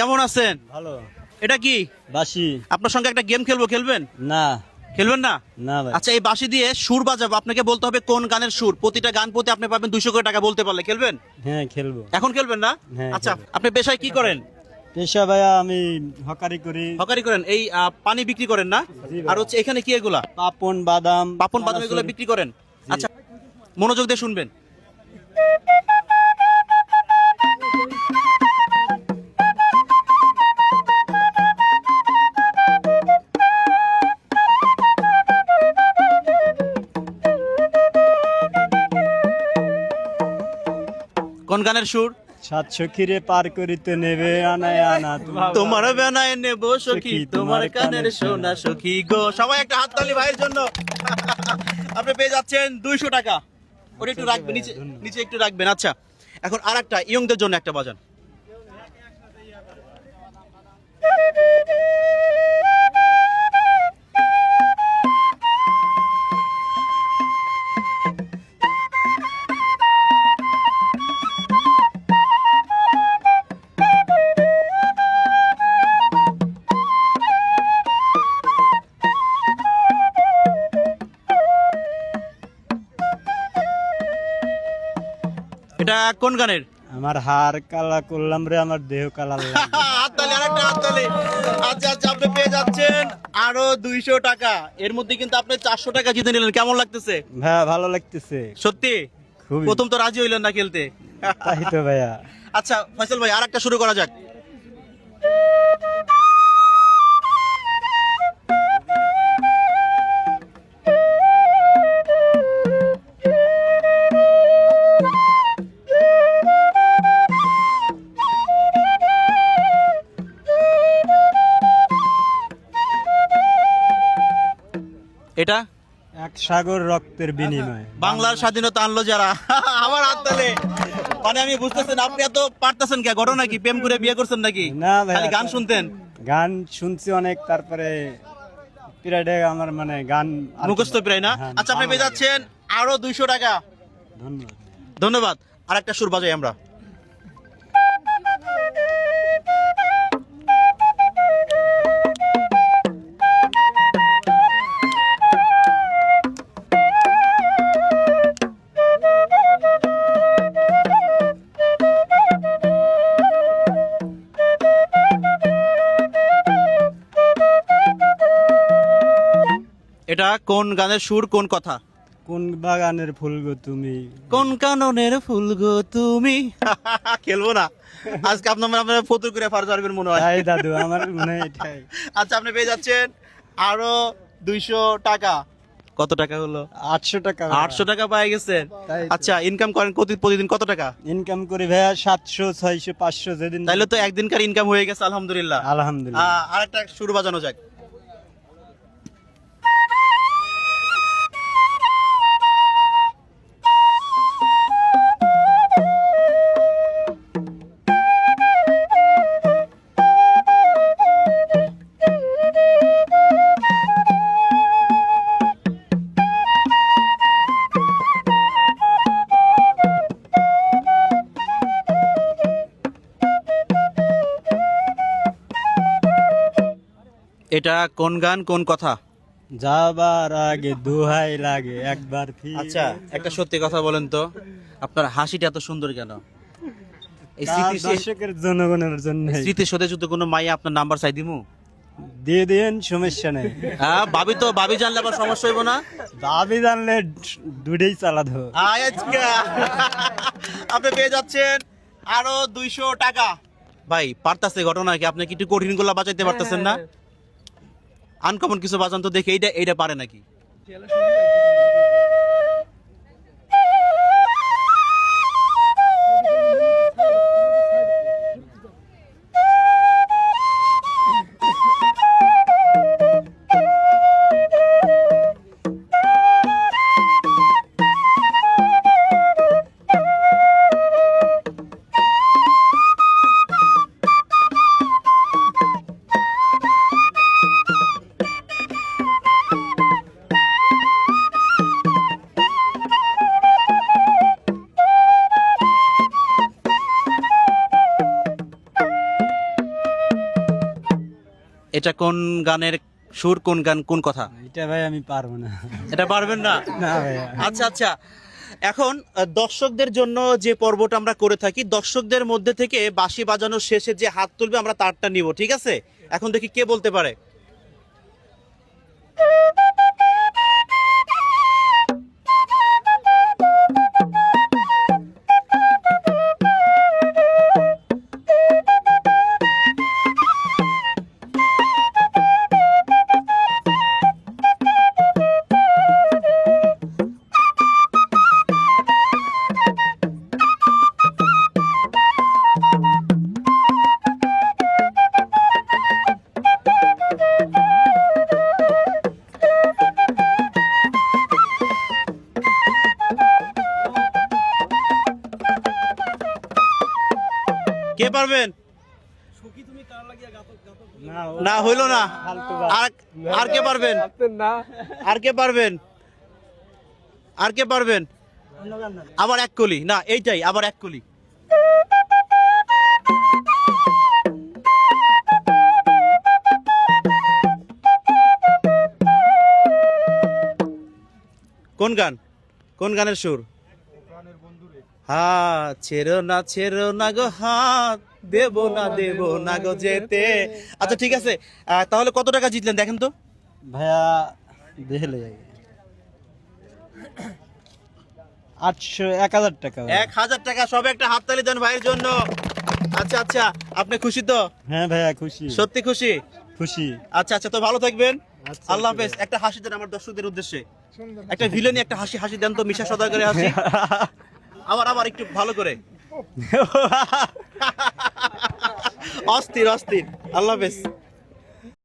কেমন আছেন? ভালো। এটা কি? বাসি আপনার সঙ্গে একটা গেম খেলব খেলবেন? না। খেলবেন না? না আচ্ছা এই বাসি দিয়ে সুর বাজাবো। আপনাকে বলতে হবে কোন গানের সুর? প্রতিটা গান প্রতি আপনি পাবেন দুইশো করে টাকা বলতে পারলে। খেলবেন? হ্যাঁ খেলব। এখন খেলবেন না? হ্যাঁ, আচ্ছা আপনি পেশায় কি করেন? পেশা ভাইয়া আমি হকারি করি। হকারি করেন। এই পানি বিক্রি করেন না? আর হচ্ছে এখানে কি এগুলা? পাপন বাদাম পাপন বাদাম এগুলো বিক্রি করেন? আচ্ছা মনোযোগ দিয়ে শুনবেন। কোন গানের সুর? সাতশো খিরে পার করিতে নেবে আনায় আনা তোমার। বেনায় নেব সখী তোমার কানের সোনা সখী গো। সবাই একটা হাততালি ভাইয়ের জন্য। আপনি পেয়ে যাচ্ছেন দুইশো টাকা। ওটা একটু রাখবেন নিচে নিচে একটু রাখবেন। আচ্ছা এখন আর একটা ইয়ংদের জন্য একটা বাজান। এটা কোন গানের? আমার হার কালা করলাম রে আমার দেহ কালা হাততালি আরেকটা হাততালি। আচ্ছা আচ্ছা আপনি পেয়ে যাচ্ছেন আরও দুইশো টাকা। এর মধ্যে কিন্তু আপনি চারশো টাকা জিতে নিলেন। কেমন লাগতেছে? ভাইয়া ভালো লাগতেছে। সত্যি? খুবই। প্রথম তো রাজি হইলেন না খেলতে। তাই তো ভাইয়া। আচ্ছা ফয়সাল ভাই আর একটা শুরু করা যাক। এটা? এক সাগর রক্তের বিনিময়। বাংলার স্বাধীনতা আনলো যারা। আমার হাত তালে মানে আমি বুঝতেছেন আপনি এত পারতেছেন কে? ঘটনা কি? প্রেম করে বিয়ে করছেন নাকি? না ভাই খালি গান শুনতেন? গান শুনছি অনেক তারপরে পিরাডে আমার মানে গান মুখস্থ প্রায় না? হ্যাঁ, আচ্ছা আপনি পেয়ে যাচ্ছেন আরও দুইশো টাকা। ধন্যবাদ। ধন্যবাদ। আর একটা সুর বাজাই আমরা। এটা কোন গানের সুর কোন কথা? কোন বাগানের ফুল গো তুমি? কোন কাননের ফুল গো তুমি? খেলব না। আজকে আপনার আপনার ফতুর করে ফার পারবেন মনে হয়। তাই দাদু আমার মনে হয় এটাই। আচ্ছা আপনি পেয়ে যাচ্ছেন আরও দুইশো টাকা। কত টাকা হলো? আটশো টাকা আটশো টাকা পাই গেছেন। আচ্ছা ইনকাম করেন প্রতি- প্রতিদিন কত টাকা? ইনকাম করি ভাইয়া সাতশো ছয়শো পাঁচশো যেদিন তাইলে তো একদিনকার ইনকাম হয়ে গেছে আলহামদুলিল্লাহ। আলহামদুলিল্লাহ। আর একটা সুর বাজানো যাক। এটা কোন গান কোন কথা? যাবার আগে দুহাই লাগে একবার আচ্ছা একটা সত্যি কথা বলেন তো। আপনার হাসিটা এত সুন্দর কেন? এই দর্শকের জনগণের জন্য স্মৃতি সতে যদি কোনো মাইয়া আপনার নাম্বার চাই দিমু? দিয়ে দিন সমস্যা নেই। হ্যাঁ ভাবি তো ভাবি জানলে আবার সমস্যা হইব না? জানলে দুটাই চালা ধো আপনি পেয়ে যাচ্ছেন আরও দুইশো টাকা। ভাই পারতাছে ঘটনা কি? আপনি কি একটু কঠিনগুলা বাঁচাইতে পারতেছেন না? আনকমন কিছু বাজান তো দেখে এইটা এইটা পারে নাকি? এটা কোন গানের সুর কোন গান কোন কথা? এটা ভাই আমি পারব না। এটা পারবেন না? আচ্ছা আচ্ছা। এখন দর্শকদের জন্য যে পর্বটা আমরা করে থাকি দর্শকদের মধ্যে থেকে বাঁশি বাজানো শেষে যে হাত তুলবে আমরা তারটা নিব ঠিক আছে? এখন দেখি কে বলতে পারে। কে পারবেন? না, হইল না। আর কে পারবেন? আর কে পারবেন? আর কে পারবেন? আবার এক কলি। না, এইটাই, আবার এক কলি। কোন গান? কোন গানের সুর? হ্যাঁ ছেড়ো না ছেড়ো না গো হাত। দেব না দেব না গো যেতে। আচ্ছা ঠিক আছে। তাহলে কত টাকা জিতলেন দেখেন তো? ভাইয়া দেখলে আটশো এক হাজার টাকা এক হাজার টাকা সবে একটা হাততালি দেন ভাইয়ের জন্য। আচ্ছা আচ্ছা আপনি খুশি তো? হ্যাঁ ভাইয়া খুশি। সত্যি খুশি? খুশি। আচ্ছা আচ্ছা তো ভালো থাকবেন। আচ্ছা, আল্লাহ হাফেজ। একটা হাসি দেন আমার দর্শকদের উদ্দেশ্যে। একটা ভিলেনি একটা হাসি হাসি দেন তো মিশা সদা করে হাসি। আবার আবার একটু ভালো করে। অস্থির অস্থির। আল্লাহ হাফেজ।